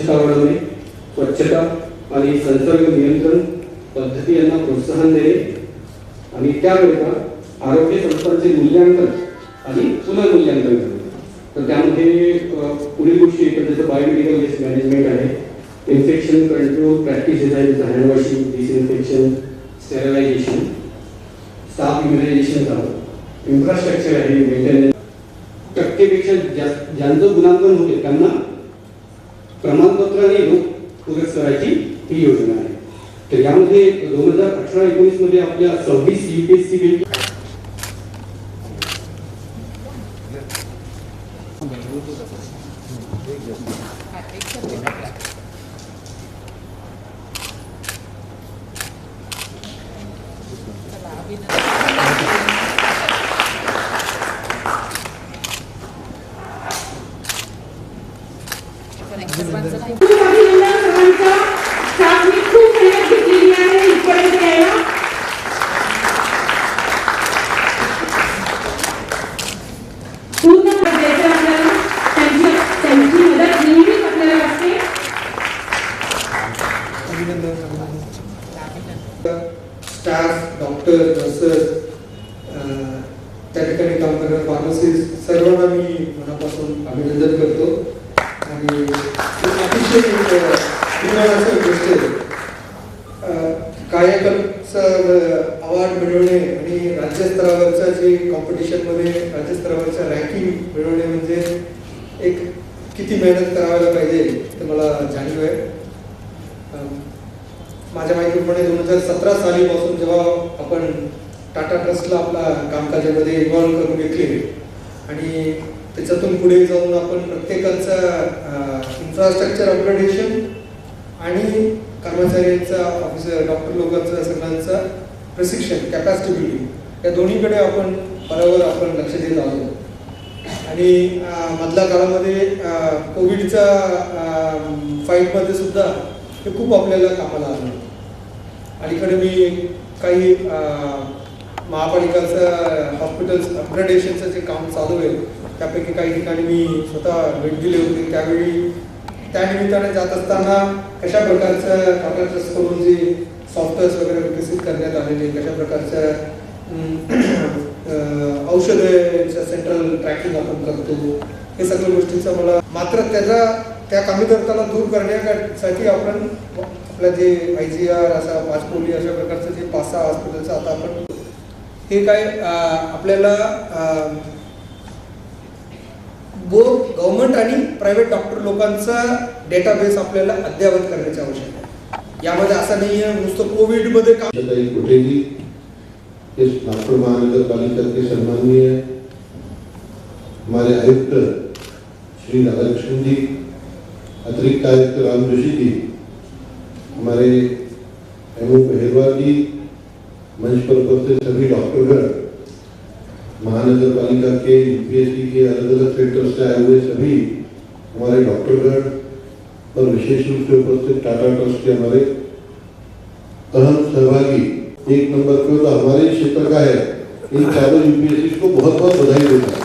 स्वच्छता वाढवणे स्वच्छता आणि संसर्ग नियंत्रण पद्धती यांना प्रोत्साहन देणे आणि त्याकरिता आरोग्य संस्थांचे मूल्यांकन आणि पुनर्मूल्यांकन करणे. तर त्यामध्ये पुढील गोष्टी येतात जसं बायोमेडिकल वेस्ट मॅनेजमेंट आहे इन्फेक्शन कंट्रोल प्रॅक्टिसेस आहे जसं hand washing disinfection sterilisation staff immunisation झालं. इन्फ्रास्ट्रक्चर आहे मेंटेनन्स टक्केपेक्षा जास्त ज्यांचं गुणांकन होते त्यांना प्रमाणपत्र आणि रोख करायची ही योजना आहे तर यामध्ये दोन हजार अठरा एकोणीसमध्ये आपल्या सव्वीस युपीएससी बिल Thank you. सर्वांचं स्टाफने खूप मेहनत घेतलेली आहे इथपर्यंत यायला पूर्ण द्यायचं आपल्याला त्यांची त्यांची मदत नेहमीच आपल्याला लागते स्टाफ डॉक्टर नर्सेस त्या ठिकाणी काम करणारे फार्मसिस्ट सर्वांना मी मनापासून अभिनंदन करतो आणि एक अतिशय एक, अ, अभिमानाचं गोष्ट आहे अ, कायाकल्पचं अवॉर्ड मिळवणे आणि राज्यस्तरावरचं कॉम्पिटिशनमध्ये राज्यस्तरावरच्या रँकिंग मिळवणे म्हणजे एक किती मेहनत करायला पाहिजे ते मला जाणीव आहे. माझ्या माहितीप्रमाणे दोन हजार सतरा सालीपासून जेव्हा आपण टाटा ट्रस्टला आपला कामकाजामध्ये इन्व्हॉल्व करून घेतले आणि त्याच्यातून पुढे जाऊन आपण प्रत्येकाचं इन्फ्रास्ट्रक्चर अपग्रेडेशन आणि कर्मचाऱ्यांचा ऑफिसर डॉक्टर लोकांचा सगळ्यांचा प्रशिक्षण कॅपॅसिटी बिल्डिंग या दोन्हीकडे आपण बरोबर आपण लक्ष देत आहोत आणि मधल्या काळामध्ये कोविडच्या फाईटमध्ये सुद्धा हे खूप आपल्याला कामाला आलं अलीकडे मी काही महापालिकाचं हॉस्पिटल्स अपग्रेडेशनचं जे काम चालू आहे त्यापैकी काही ठिकाणी मी स्वतः भेट दिली होती. त्यावेळी त्या निमित्ताने जात असताना कशा प्रकारचं टाटा करून जे सॉफ्टवेअर्स वगैरे विकसित करण्यात आलेले कशा प्रकारचं औषधेचं सेंट्रल ट्रॅकिंग आपण करतो. हे सगळ्या गोष्टीचा मला मात्र त्याचा त्या कमी करताना दूर करण्यासाठी आपण आपलं जे आय जी आर असा पाचपोली अशा प्रकारचं जे पाच सहा हॉस्पिटलचं आता आपण हे काय आपल्याला अं, गव्हर्नमेंट आणि प्रायव्हेट डॉक्टर लोकांचा डेटाबेस आपल्याला अद्ययावत करण्याची आवश्यकता आहे. यामध्ये असं नाही आहे नुसतं कोविडमध्ये काम कुठेही इस नागपुर महानगर पालिका के सम्माननीय हमारे आयुक्त श्री राधाकृष्ण जी, अतिरिक्त आयुक्त राम जोशी जी हमारे एम पहलवार जी, मंच पर उपस्थित सभी डॉक्टरगण, महानगर पालिका के, यूपीएससी के अलग अलग सेक्टर से आए हुए सभी हमारे डॉक्टरगण और विशेष रूप से उपस्थित टाटा ट्रस्ट के हमारे अहम सहभागी एक नंबर पे तो हमारे क्षेत्र का है इन चारों यूपीएससी को बहुत बहुत बधाई देता हूं।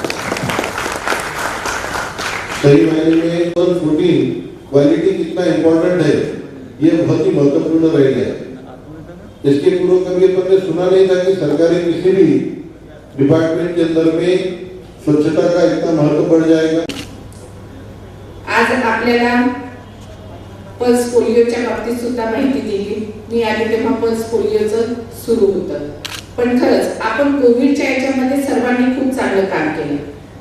सही मायने में प्रोटीन क्वालिटी कितना इम्पोर्टेंट है ये बहुत ही महत्त्वपूर्ण रह गया। इसके पूर्व कभी अपन ने सुना नहीं था कि सरकारी किसी भी डिपार्टमेंट के अंदर में स्वच्छता का इतना महत्त्व बढ़ जाएगा। आज आपल्याला पल्स पोलिओच्या बाबतीत सुद्धा माहिती दिली. मी आली तेव्हा पल्स पोलिओचं सुरू होतं. पण खरंच आपण कोविडच्या याच्यामध्ये सर्वांनी खूप चांगलं काम केलं.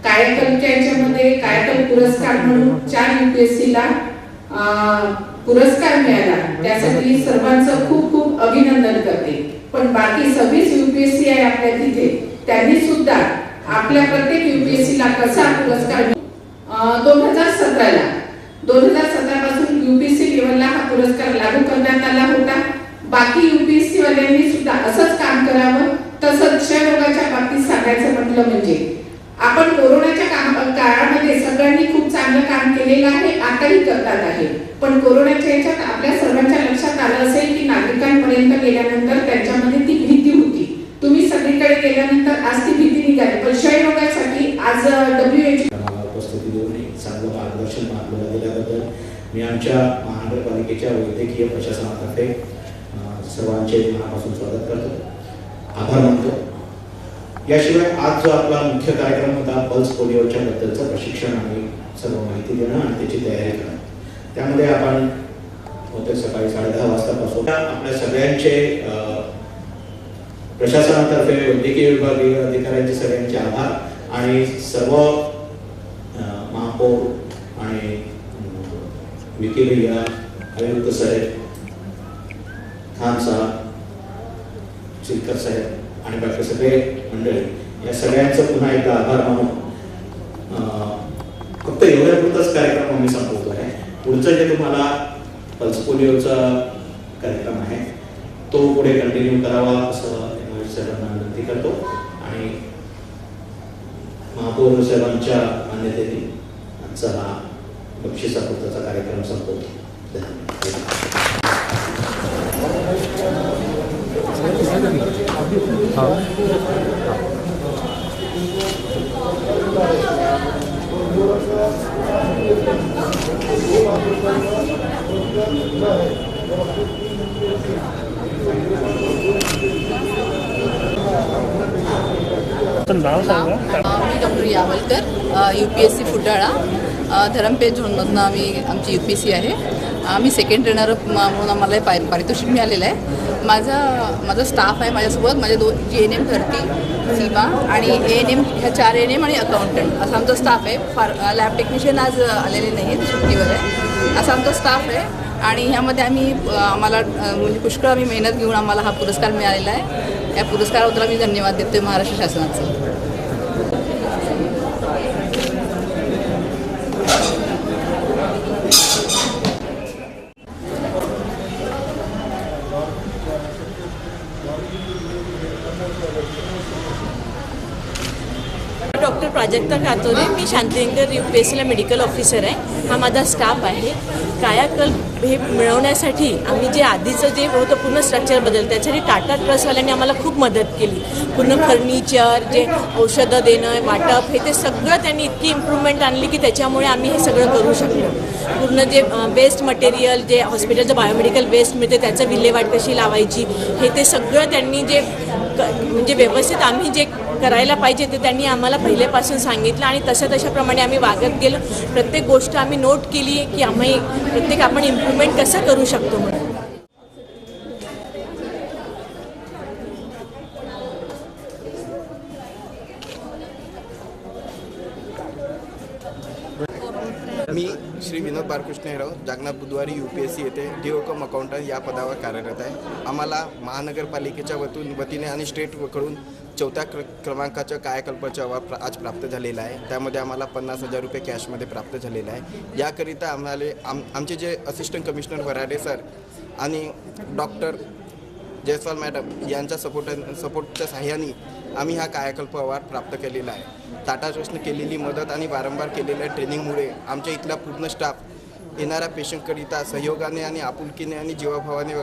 कायाकल्पच्या याच्यामध्ये कायकल पुरस्कार म्हणून चार युपीएससीला पुरस्कार मिळाला. त्यासाठी सर्वांचं खूप खूप अभिनंदन करते. पण बाकी सव्वीस युपीएससी आहे आपल्या तिथे त्यांनी सुद्धा आपल्या प्रत्येक युपीएससीला कसा पुरस्कार दोन हजार सतराला. दोन हजार सतरा पासून युपीएससी लेवलला हा पुरस्कार लागू करण्यात आला होता बाकी युपीएससी वाल्यांनी सुद्धा असंच काम करावं तसंच क्षयरोगाच्या बाबतीत सांगायचं म्हटलं म्हणजे? आपण कोरोनाच्या काम काळामध्ये सगळ्यांनी खूप चांगलं काम केलेलं आहे आताही करतात आहे. पण कोरोनाच्या याच्यात आपल्या सर्वांच्या लक्षात आलं असेल की नागरिकांपर्यंत गेल्यानंतर त्यांच्यामध्ये ती भीती होती. तुम्ही सगळीकडे गेल्यानंतर आज ती भीती निघाली. पण क्षयरोगासाठी आज डब्ल्यू एच उपस्थिती देऊन एक चांगलं मार्गदर्शन मागवलं गेल्याबद्दल मी आमच्या महानगरपालिकेच्या वैद्यकीय प्रशासनातर्फे सर्वांचे मनापासून स्वागत करतो. आभार मानतो. याशिवाय आज जो आपला मुख्य कार्यक्रम होता पल्स पोलिओच्या बद्दलचं प्रशिक्षण आणि सर्व माहिती देणं आणि त्याची तयारी करणं. त्यामध्ये आपण होते सकाळी साडे दहा वाजतापासून आपल्या सगळ्यांचे प्रशासनातर्फे वैद्यकीय विभागीय अधिकाऱ्यांचे सगळ्यांचे आभार आणि सर्व महापौर आणि अम, विकी भैया आयुक्त साहेब खान साहेब चिलकर साहेब आणि बाकी सगळे मंडळी या सगळ्यांचं पुन्हा एकदा आभार मानून फक्त फक्त एवढ्यापुरताच कार्यक्रम आम्ही संपवतो आहे. पुढचं जे तुम्हाला पल्स पोलिओचा कार्यक्रम आहे तो पुढे कंटिन्यू करावा असं साहेबांना विनंती करतो. आणि महापौर साहेबांच्या मान्यतेने आजचा हा बक्षिसापुरताचा कार्यक्रम संपवतो. मी doctor Yavalkar U P S C Futala. Dharampeth झोनमधनं आम्ही आमची यू पी एस सी आहे. आम्ही सेकंड ट्रेनर म्हणून आम्हाला पारि पारितोषिक मिळालेलं आहे. माझा माझा स्टाफ आहे माझ्यासोबत. माझे दोन जी एन एम धरती सीमा आणि ए एन एम ह्या चार एन एम आणि अकाउंटंट असा आमचा स्टाफ आहे. फार लॅब टेक्निशियन आज आलेले नाही आहेत सुट्टीवर आहे. असा आमचा स्टाफ आहे. आणि ह्यामध्ये आम्ही आम्हाला म्हणजे पुष्कळ आम्ही मेहनत घेऊन आम्हाला हा पुरस्कार मिळालेला आहे. या पुरस्काराबद्दल आम्ही धन्यवाद देतोय महाराष्ट्र शासनाचं. डॉक्टर प्राजक्ता कातोरे मी शांतिनगर यू पी एस सीला मेडिकल ऑफिसर आहे. हा माझा स्टाफ आहे. कायाकल्प हे मिळवण्यासाठी आम्ही जे आधीचं जे होतं पूर्ण स्ट्रक्चर बदल त्यासाठी टाटा ट्रस्टवाल्यांनी आम्हाला खूप मदत केली. पूर्ण फर्निचर जे औषधं देणं वाटप हे ते सगळं त्यांनी इतकी इम्प्रूव्हमेंट आणली की त्याच्यामुळे आम्ही हे सगळं करू शकलो. पूर्ण जे वेस्ट मटेरियल जे हॉस्पिटलचं बायोमेडिकल वेस्ट मिळते त्याचं विल्हेवाट कशी लावायची हे ते सगळं त्यांनी जे क- म्हणजे व्यवस्थित आम्ही जे करायला पाहिजे ते त्यांनी आम्हाला पहिल्यापासून सांगितलं आणि तशा तशाप्रमाणे आम्ही वागत गेलो. प्रत्येक गोष्ट आम्ही नोट केली की आम्ही प्रत्येक आपण इम्प्रूव्हमेंट कसं करू शकतो म्हणून मी श्री विनोद बाळकृष्ण हेराव जागनाथ बुधवारी यू पी एस सी येथे डिओकम अकाउंटंट या पदावर कार्यरत आहे. आम्हाला महानगरपालिकेच्या वतून वतीने आणि स्टेटकडून चौथ्या क्र क्रमांकाच्या कायाकल्पाचा अहवाल आज प्राप्त झालेला आहे. त्यामध्ये आम्हाला पन्नास हजार रुपये कॅशमध्ये प्राप्त झालेला आहे. याकरिता आम्हाला आम आमचे जे असिस्टंट कमिशनर वराडे सर आणि डॉक्टर जयस्वाल मॅडम यांच्या सपोर्ट सपोर्टच्या सहाय्याने आम्ही हा कायाकल्प अवार्ड प्राप्त केलेला आहे. टाटा ट्रस्टने केलेली मदत आणि वारंवार केलेल्या ट्रेनिंगमुळे आमच्या इथला पूर्ण स्टाफ येणाऱ्या पेशंटकरिता सहयोगाने आणि आपुलकीने आणि जीवाभावाने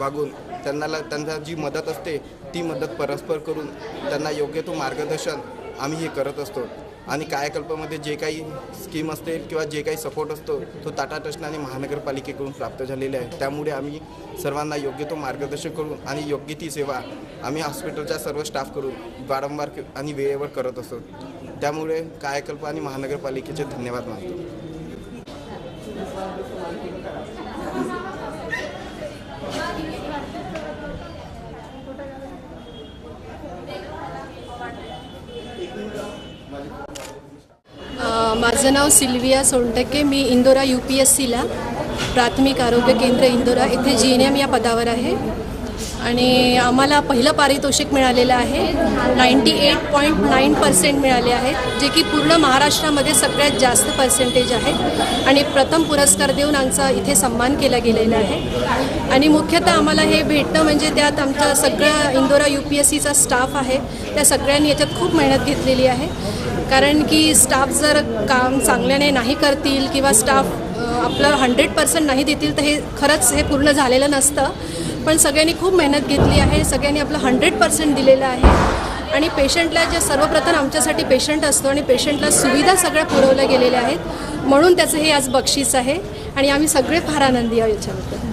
वागून त्यांना त्यांना जी मदत असते ती मदत परस्पर करून त्यांना योग्य तो मार्गदर्शन आम्ही हे करत असतो. आणि कायाकल्पामध्ये जे काही स्कीम असते किंवा जे काही सपोर्ट असतो तो टाटा ट्रस्ट आणि महानगरपालिकेकडून प्राप्त झालेले आहे. त्यामुळे आम्ही सर्वांना योग्य तो मार्गदर्शन करून आणि योग्य ती सेवा आम्ही हॉस्पिटलच्या सर्व स्टाफ करून वारंवार आणि वेळेवर करत असतो. त्यामुळे कायाकल्प आणि महानगरपालिकेचे धन्यवाद मानतो. माझं नाव सिल्विया सोनटके मी इंदोरा यू पी एस सीला प्राथमिक आरोग्य केंद्र इंदोरा इथे जी एन एम या पदावर आहे. आणि आम्हाला पहिलं पारितोषिक मिळालेलं आहे ninety eight point nine percent मिळाले आहेत जे की पूर्ण महाराष्ट्रामध्ये सगळ्यात जास्त पर्सेंटेज आहे. आणि प्रथम पुरस्कार देऊन आमचा इथे सन्मान केला गेलेला आहे. आणि मुख्यतः आम्हाला हे भेटणं म्हणजे त्यात आमचा सगळा इंदोरा यू पी एस सीचा स्टाफ आहे. त्या सगळ्यांनी याच्यात खूप मेहनत घेतलेली आहे. कारण की स्टाफ जर काम चांगल्याने नाही करतील किंवा स्टाफ आपलं हंड्रेड पर्सेंट नाही देतील तर हे खरंच हे पूर्ण झालेलं नसतं. पण सगळ्यांनी खूप मेहनत घेतली आहे सगळ्यांनी आपलं हंड्रेड पर्सेंट दिलेलं आहे. आणि पेशंटला जे सर्वप्रथम आमच्यासाठी पेशंट असतो आणि पेशंटला सुविधा सगळ्या पुरवल्या गेलेल्या आहेत म्हणून त्याचं हे आज बक्षीस आहे. आणि आम्ही सगळे फार आनंदी आहोत याच्याबद्दल.